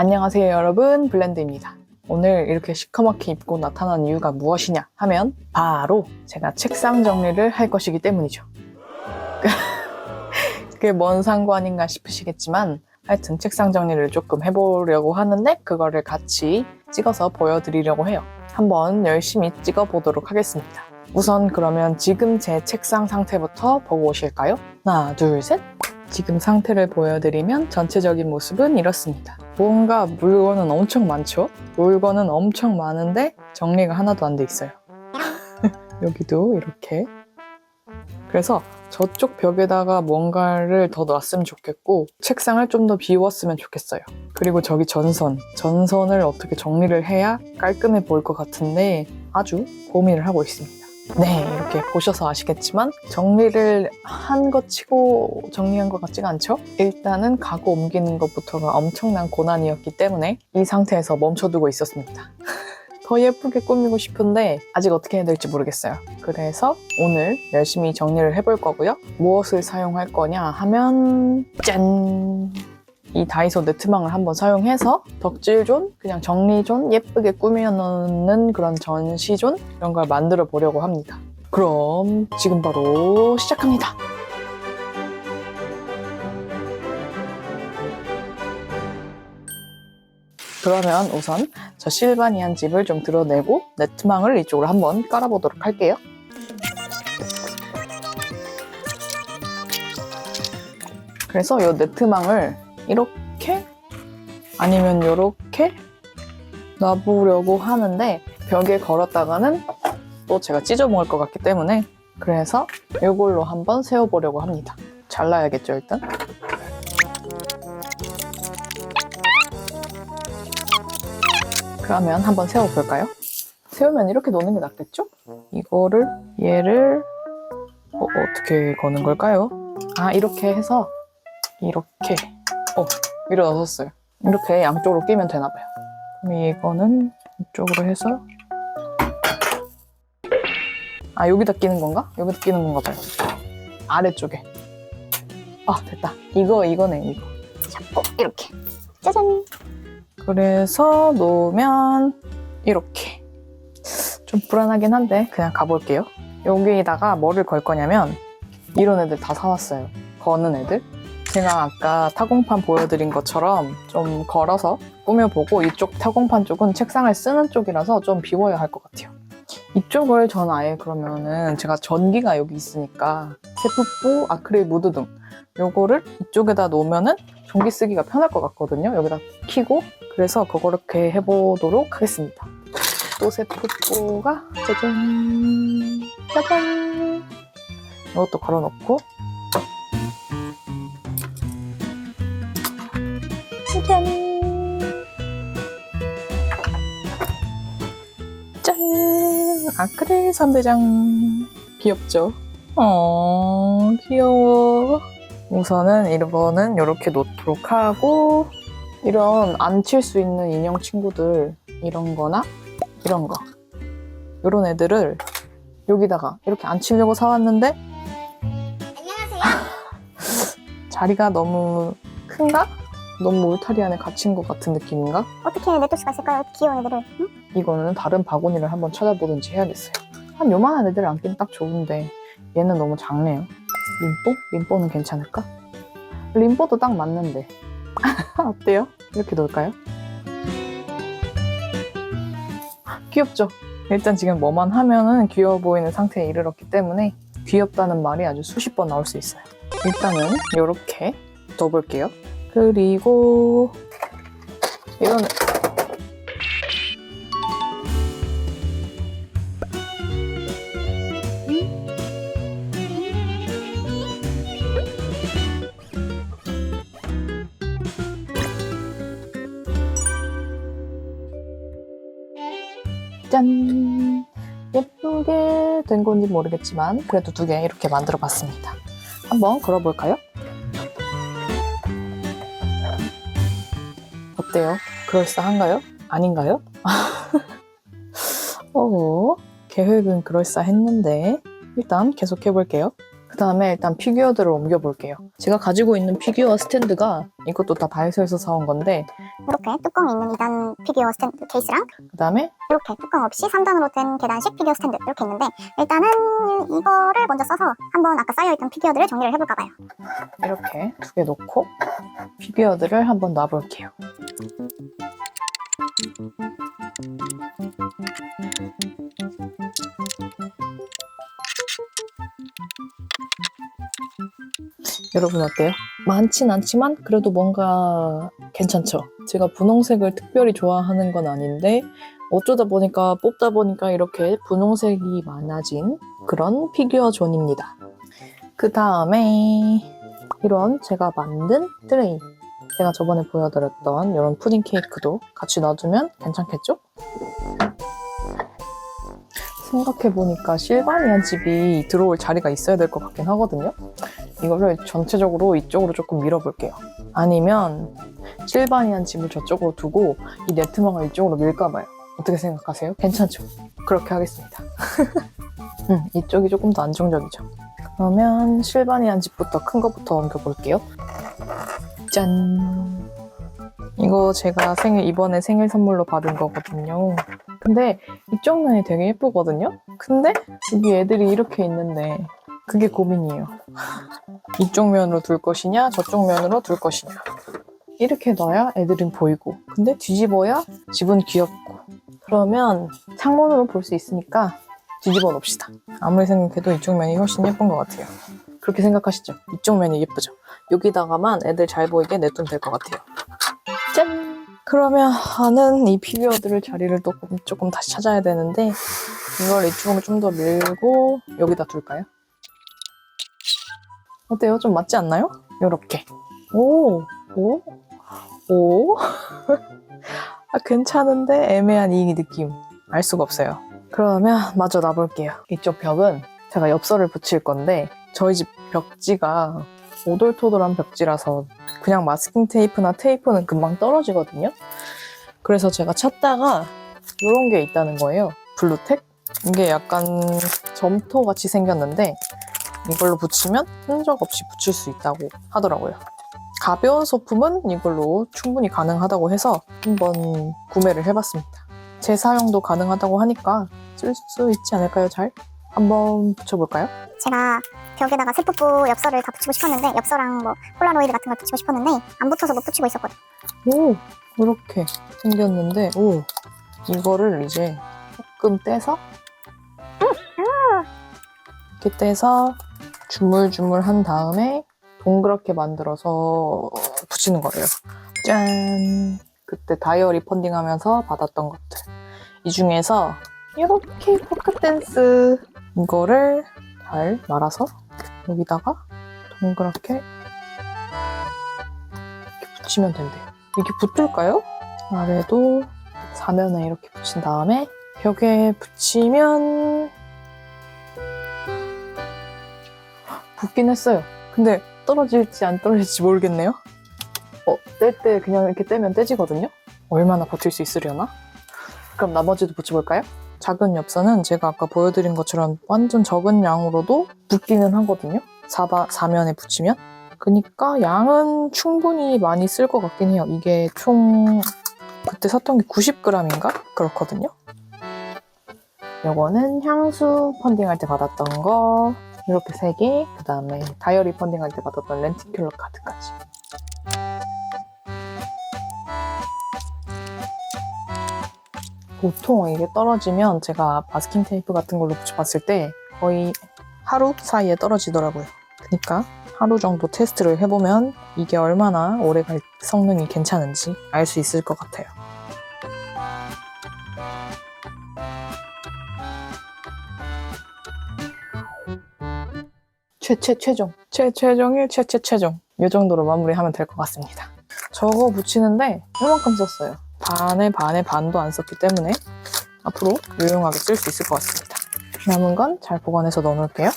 안녕하세요 여러분 블렌드입니다. 오늘 이렇게 시커멓게 입고 나타난 이유가 무엇이냐 하면 바로 제가 책상 정리를 할 것이기 때문이죠. 그게 뭔 상관인가 싶으시겠지만 하여튼 책상 정리를 조금 해보려고 하는데 그거를 같이 찍어서 보여드리려고 해요. 한번 열심히 찍어보도록 하겠습니다. 우선 그러면 지금 제 책상 상태부터 보고 오실까요? 하나, 둘, 셋. 지금 상태를 보여드리면 전체적인 모습은 이렇습니다. 뭔가 물건은 엄청 많죠? 물건은 엄청 많은데 정리가 하나도 안 돼 있어요. 여기도 이렇게. 그래서 저쪽 벽에다가 뭔가를 더 놨으면 좋겠고 책상을 좀 더 비웠으면 좋겠어요. 그리고 저기 전선, 전선을 어떻게 정리를 해야 깔끔해 보일 것 같은데 아주 고민을 하고 있습니다. 네, 이렇게 보셔서 아시겠지만 정리를 한 것 치고 정리한 것 같지가 않죠? 일단은 가구 옮기는 것부터가 엄청난 고난이었기 때문에 이 상태에서 멈춰두고 있었습니다. 더 예쁘게 꾸미고 싶은데 아직 어떻게 해야 될지 모르겠어요. 그래서 오늘 열심히 정리를 해볼 거고요. 무엇을 사용할 거냐 하면 짠! 이 다이소 네트망을 한번 사용해서 덕질존, 그냥 정리존, 예쁘게 꾸며놓는 그런 전시존 이런 걸 만들어 보려고 합니다. 그럼 지금 바로 시작합니다. 그러면 우선 저 실바니안 집을 좀 드러내고 네트망을 이쪽으로 한번 깔아보도록 할게요. 그래서 이 네트망을 이렇게 아니면 이렇게 놔보려고 하는데 벽에 걸었다가는 또 제가 찢어먹을 것 같기 때문에 그래서 이걸로 한번 세워보려고 합니다. 잘라야겠죠 일단? 그러면 한번 세워볼까요? 세우면 이렇게 놓는 게 낫겠죠? 이거를 얘를 어, 어떻게 거는 걸까요? 아 이렇게 해서 이렇게 어 밀어넣었어요. 이렇게 양쪽으로 끼면 되나 봐요. 그럼 이거는 이쪽으로 해서 아 여기다 끼는 건가? 여기다 끼는 건가 봐요. 아래쪽에. 아 됐다. 이거 이거네 이거. 잡고 이렇게 짜잔 그래서 놓으면 이렇게 좀 불안하긴 한데 그냥 가볼게요. 여기다가 뭐를 걸 거냐면 이런 애들 다 사왔어요. 거는 애들. 제가 아까 타공판 보여드린 것처럼 좀 걸어서 꾸며보고 이쪽 타공판 쪽은 책상을 쓰는 쪽이라서 좀 비워야 할 것 같아요. 이쪽을 전 아예 그러면은 제가 전기가 여기 있으니까 세푸뿌, 아크릴 무드 등 요거를 이쪽에다 놓으면은 전기 쓰기가 편할 것 같거든요. 여기다 키고 그래서 그렇게 해보도록 하겠습니다. 또 세푸뿌가 짜잔 짜잔 이것도 걸어놓고 짠 짠! 아크릴 선대장. 귀엽죠? 어, 귀여워. 우선은 이거는 이렇게 놓도록 하고, 이런 안 칠 수 있는 인형 친구들, 이런 거나, 이런 거. 이런 애들을 여기다가 이렇게 안 치려고 사왔는데, 안녕하세요 자리가 너무 큰가? 너무 울타리 안에 갇힌 것 같은 느낌인가? 어떻게 냅둘 수가 있을까요 귀여운 애들을 응? 이거는 다른 바구니를 한번 찾아보든지 해야겠어요. 한 요만한 애들 안기는 딱 좋은데 얘는 너무 작네요. 림뽀? 림뽀는 괜찮을까? 림뽀도 딱 맞는데 어때요? 이렇게 놓을까요? 귀엽죠? 일단 지금 뭐만 하면은 귀여워 보이는 상태에 이르렀기 때문에 귀엽다는 말이 아주 수십 번 나올 수 있어요. 일단은 이렇게 둬볼게요. 그리고 이런 짠! 예쁘게 된 건지 모르겠지만 그래도 두 개 이렇게 만들어 봤습니다. 한번 걸어볼까요? 어때요? 그럴싸한가요? 아닌가요? 어, 계획은 그럴싸했는데 일단 계속 해볼게요. 그 다음에 일단 피규어들을 옮겨볼게요. 제가 가지고 있는 피규어 스탠드가 이것도 다 다이소에서 사온 건데 이렇게 뚜껑이 있는 2단 피규어 스탠드 케이스랑 그 다음에 이렇게 뚜껑 없이 3단으로 된 계단식 피규어 스탠드 이렇게 있는데 일단은 이거를 먼저 써서 한번 아까 쌓여있던 피규어들을 정리를 해볼까 봐요. 이렇게 두 개 놓고 피규어들을 한번 놔볼게요. 여러분 어때요? 많진 않지만 그래도 뭔가 괜찮죠? 제가 분홍색을 특별히 좋아하는 건 아닌데 어쩌다 보니까 뽑다 보니까 이렇게 분홍색이 많아진 그런 피규어 존입니다. 그 다음에 이런 제가 만든 트레이 제가 저번에 보여드렸던 이런 푸딩 케이크도 같이 놔두면 괜찮겠죠? 생각해보니까 실바니안 집이 들어올 자리가 있어야 될 것 같긴 하거든요. 이거를 전체적으로 이쪽으로 조금 밀어볼게요. 아니면 실바니안 집을 저쪽으로 두고 이 네트망을 이쪽으로 밀까봐요. 어떻게 생각하세요? 괜찮죠? 그렇게 하겠습니다. 음, 이쪽이 조금 더 안정적이죠. 그러면 실바니안 집부터 큰 거부터 옮겨볼게요. 짠! 이거 제가 생일, 이번에 생일 선물로 받은 거거든요. 근데 이쪽 면이 되게 예쁘거든요? 근데 여기 애들이 이렇게 있는데 그게 고민이에요. 이쪽 면으로 둘 것이냐, 저쪽 면으로 둘 것이냐. 이렇게 놔야 애들은 보이고, 근데 뒤집어야 집은 귀엽고. 그러면 창문으로 볼 수 있으니까 뒤집어 놓읍시다. 아무리 생각해도 이쪽 면이 훨씬 예쁜 것 같아요. 그렇게 생각하시죠? 이쪽 면이 예쁘죠? 여기다가만 애들 잘 보이게 내두면 될 것 같아요. 짠! 그러면은 이 피규어들을 자리를 또 조금, 조금 다시 찾아야 되는데 이걸 이쪽으로 좀 더 밀고 여기다 둘까요? 어때요? 좀 맞지 않나요? 요렇게. 오, 오, 오. 아, 괜찮은데 애매한 이 느낌. 알 수가 없어요. 그러면 마저 놔볼게요. 이쪽 벽은 제가 엽서를 붙일 건데 저희 집 벽지가 오돌토돌한 벽지라서 그냥 마스킹 테이프나 테이프는 금방 떨어지거든요. 그래서 제가 찾다가 이런 게 있다는 거예요. 블루텍? 이게 약간 점토 같이 생겼는데 이걸로 붙이면 흔적 없이 붙일 수 있다고 하더라고요. 가벼운 소품은 이걸로 충분히 가능하다고 해서 한번 구매를 해봤습니다. 재사용도 가능하다고 하니까 쓸 수 있지 않을까요, 잘? 한번 붙여볼까요? 제가 벽에다가 세포프 엽서를 다 붙이고 싶었는데 엽서랑 뭐 폴라로이드 같은 걸 붙이고 싶었는데 안 붙어서 못 붙이고 있었거든. 오, 이렇게 생겼는데, 오, 이거를 이제 조금 떼서, 이렇게 떼서 주물주물 한 다음에 동그랗게 만들어서 붙이는 거예요. 짠! 그때 다이어리 펀딩 하면서 받았던 것들. 이 중에서 이렇게 포크댄스 이거를 잘 말아서 여기다가 동그랗게 이렇게 붙이면 된대요. 이게 붙을까요? 아래도 사면에 이렇게 붙인 다음에 벽에 붙이면 붙긴 했어요. 근데 떨어질지 안 떨어질지 모르겠네요. 어, 뗄 때 그냥 이렇게 떼면 떼지거든요? 얼마나 버틸 수 있으려나? 그럼 나머지도 붙여볼까요? 작은 엽서는 제가 아까 보여드린 것처럼 완전 적은 양으로도 붙기는 하거든요? 사바, 사면에 붙이면? 그니까 양은 충분히 많이 쓸 것 같긴 해요. 이게 총 그때 샀던 게 90g인가? 그렇거든요. 요거는 향수 펀딩할 때 받았던 거 이렇게 3개 그 다음에 다이어리 펀딩할 때 받았던 렌티큘러 카드까지 보통 이게 떨어지면 제가 마스킹 테이프 같은 걸로 붙여봤을 때 거의 하루 사이에 떨어지더라고요. 그러니까 하루 정도 테스트를 해보면 이게 얼마나 오래 갈 성능이 괜찮은지 알 수 있을 것 같아요. 최최 최종 최 최종일 최최 최종 이 정도로 마무리하면 될 것 같습니다. 저거 붙이는데 이만큼 썼어요. 반에 반에 반도 안 썼기 때문에 앞으로 유용하게 쓸 수 있을 것 같습니다. 남은 건 잘 보관해서 넣어놓을게요.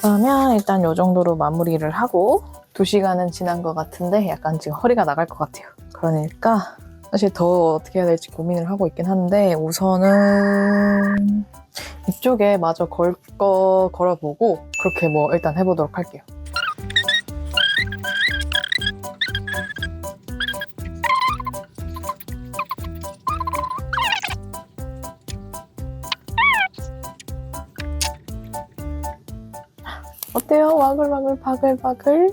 그러면 일단 이 정도로 마무리를 하고 2시간은 지난 것 같은데 약간 지금 허리가 나갈 것 같아요. 그러니까 사실 더 어떻게 해야 될지 고민을 하고 있긴 한데 우선은 이쪽에 마저 걸 거 걸어보고 그렇게 뭐 일단 해보도록 할게요. 와글와글 바글바글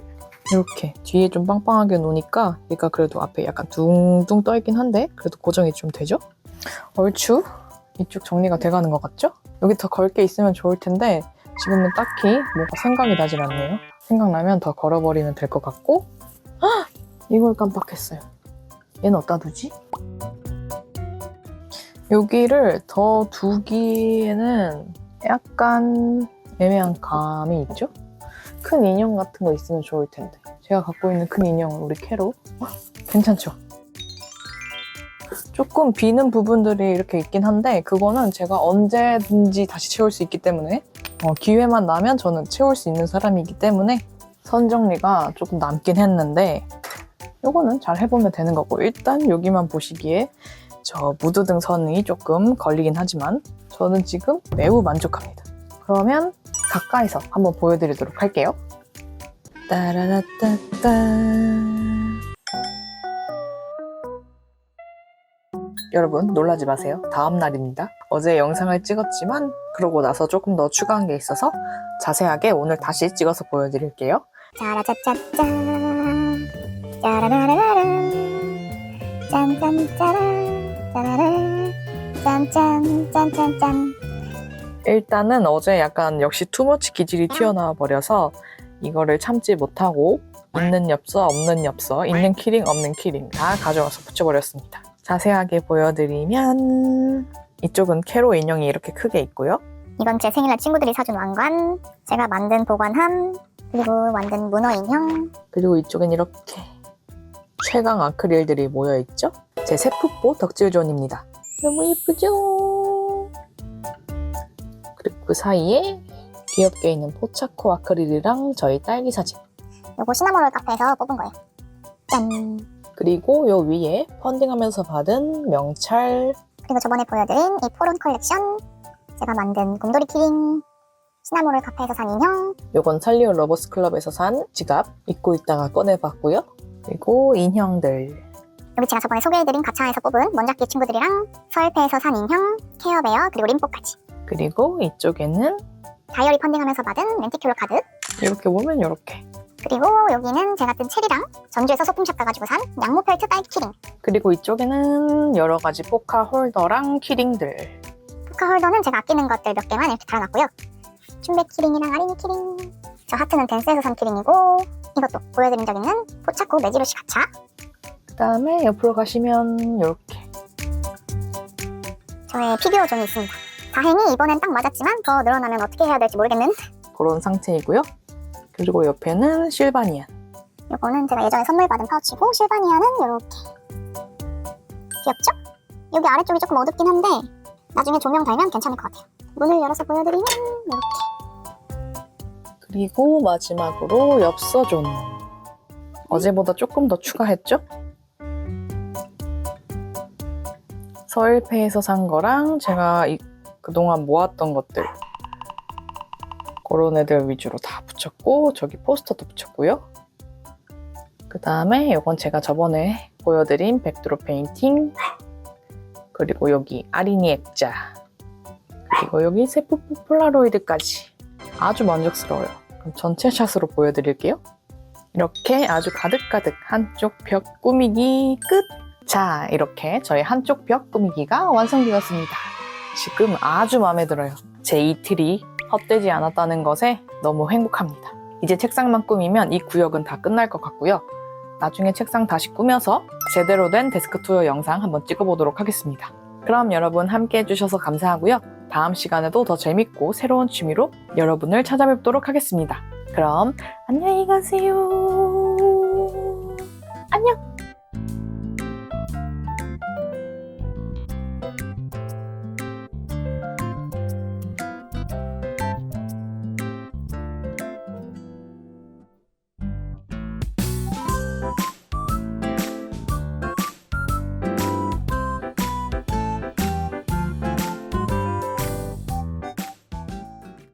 이렇게 뒤에 좀 빵빵하게 놓으니까 얘가 그래도 앞에 약간 둥둥 떠있긴 한데 그래도 고정이 좀 되죠? 얼추 이쪽 정리가 돼가는 것 같죠? 여기 더 걸 게 있으면 좋을 텐데 지금은 딱히 뭐가 생각이 나질 않네요. 생각나면 더 걸어버리면 될 것 같고 헉! 이걸 깜빡했어요. 얘는 어디다 두지? 여기를 더 두기에는 약간 애매한 감이 있죠? 큰 인형 같은 거 있으면 좋을 텐데 제가 갖고 있는 큰 인형은 우리 캐로 어, 괜찮죠? 조금 비는 부분들이 이렇게 있긴 한데 그거는 제가 언제든지 다시 채울 수 있기 때문에 어, 기회만 나면 저는 채울 수 있는 사람이기 때문에 선 정리가 조금 남긴 했는데 요거는 잘 해보면 되는 거고 일단 여기만 보시기에 저 무드등 선이 조금 걸리긴 하지만 저는 지금 매우 만족합니다. 그러면 가까이서 한번 보여드리도록 할게요. 따라라따따. 여러분 놀라지 마세요. 다음 날입니다. 어제 영상을 찍었지만 그러고 나서 조금 더 추가한 게 있어서 자세하게 오늘 다시 찍어서 보여드릴게요. 짜라짜짜짠 짜라라라란 짠짠짜란 짜라라 짠짠 짠짠짠 일단은 어제 약간 역시 투머치 기질이 튀어나와 버려서 이거를 참지 못하고 있는 엽서 없는 엽서 있는 키링 없는 키링 다 가져와서 붙여버렸습니다. 자세하게 보여드리면 이쪽은 캐로 인형이 이렇게 크게 있고요. 이건 제 생일날 친구들이 사준 왕관 제가 만든 보관함 그리고 만든 문어 인형 그리고 이쪽엔 이렇게 최강 아크릴들이 모여있죠? 제 세프보 덕질존입니다. 너무 예쁘죠? 그 사이에 귀엽게 있는 포차코 아크릴이랑 저희 딸기 사진. 요거 시나모롤 카페에서 뽑은 거예요. 짠. 그리고 요 위에 펀딩하면서 받은 명찰. 그리고 저번에 보여드린 이 포론 컬렉션. 제가 만든 곰돌이 키링. 시나모롤 카페에서 산 인형. 요건 살리오 러버스 클럽에서 산 지갑. 입고 있다가 꺼내봤고요. 그리고 인형들. 여기 제가 저번에 소개해드린 가차에서 뽑은 먼작기 친구들이랑 서울페에서 산 인형 케어베어 그리고 림뽀까지 그리고 이쪽에는 다이어리 펀딩하면서 받은 렌티큘러 카드 이렇게 보면 이렇게. 그리고 여기는 제가 뜬 체리랑 전주에서 소품샵 가가지고 산 양모 펠트 딸기 키링. 그리고 이쪽에는 여러 가지 포카 홀더랑 키링들. 포카 홀더는 제가 아끼는 것들 몇 개만 이렇게 달아놨고요. 춘백 키링이랑 아리니 키링. 저 하트는 댄스에서 산 키링이고 이것도 보여드린 적 있는 포차코 매지로시 가차. 그 다음에 옆으로 가시면 이렇게. 저의 피규어 존이 있습니다 다행히 이번엔 딱 맞았지만 더 늘어나면 어떻게 해야 될지 모르겠는 그런 상태이고요. 그리고 옆에는 실바니안 요거는 제가 예전에 선물 받은 파우치고 실바니아는 이렇게 귀엽죠? 여기 아래쪽이 조금 어둡긴 한데 나중에 조명 달면 괜찮을 것 같아요 문을 열어서 보여드리면 이렇게 그리고 마지막으로 엽서존 어제보다 조금 더 추가했죠? 서일페에서 산 거랑 제가 이- 그동안 모았던 것들 그런 애들 위주로 다 붙였고 저기 포스터도 붙였고요. 그 다음에 이건 제가 저번에 보여드린 백드로 페인팅 그리고 여기 아리니 액자 그리고 여기 세포포 폴라로이드까지 아주 만족스러워요. 그럼 전체 샷으로 보여드릴게요. 이렇게 아주 가득가득 한쪽 벽 꾸미기 끝! 자, 이렇게 저희 한쪽 벽 꾸미기가 완성되었습니다. 지금 아주 마음에 들어요. 제 이틀이 헛되지 않았다는 것에 너무 행복합니다. 이제 책상만 꾸미면 이 구역은 다 끝날 것 같고요. 나중에 책상 다시 꾸며서 제대로 된 데스크 투어 영상 한번 찍어보도록 하겠습니다. 그럼 여러분 함께 해주셔서 감사하고요. 다음 시간에도 더 재밌고 새로운 취미로 여러분을 찾아뵙도록 하겠습니다. 그럼 안녕히 가세요.